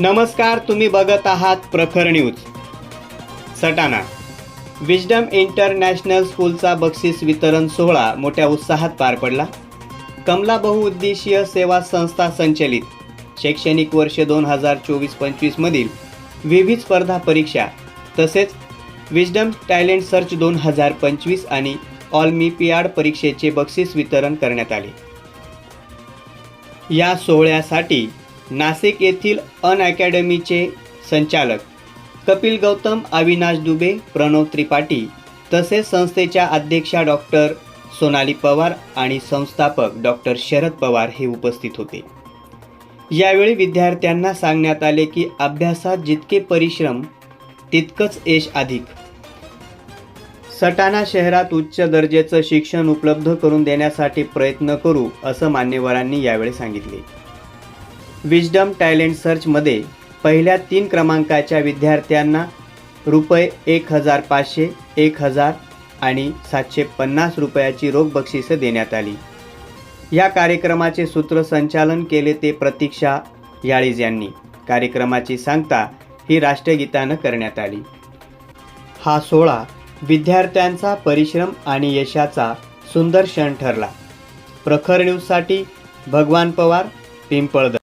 नमस्कार तुम्ही बघत आहात Prakhar news. Satana. Wisdom International स्कूलचा बक्षीस वितरण सोहळा मोठ्या उत्साहात पार पडला. कमला बहुउद्देशीय सेवा संस्था संचलित. शैक्षणिक वर्ष दोन हजार चोवीस पंचवीसमधील विविध स्पर्धा परीक्षा तसेच विजडम टॅलेंट सर्च दोन हजार पंचवीस आणि ऑलमिपियाड परीक्षेचे बक्षीस वितरण करण्यात आले. या सोहळ्यासाठी नाशिक येथील अन अकॅडमीचे संचालक कपिल गौतम अविनाश दुबे प्रणव त्रिपाठी तसेच संस्थेच्या अध्यक्षा डॉक्टर सोनाली पवार आणि संस्थापक डॉक्टर शरद पवार हे उपस्थित होते. यावेळी विद्यार्थ्यांना सांगण्यात आले की अभ्यासात जितके परिश्रम तितकंच यश अधिक. सटाणा शहरात उच्च दर्जाचं शिक्षण उपलब्ध करून देण्यासाठी प्रयत्न करू असं मान्यवरांनी यावेळी सांगितले. विजडम टॅलेंट सर्चमध्ये पहिल्या तीन क्रमांकाच्या विद्यार्थ्यांना रुपये एक हजार पाचशे एक हजार आणि सातशे पन्नास रुपयाची रोख बक्षिसं देण्यात आली. या कार्यक्रमाचे सूत्रसंचालन केले ते प्रतीक्षा याळीज यांनी. कार्यक्रमाची सांगता ही राष्ट्रगीतानं करण्यात आली. हा सोहळा विद्यार्थ्यांचा परिश्रम आणि यशाचा सुंदर क्षण ठरला. प्रखर न्यूजसाठी भगवान पवार पिंपळद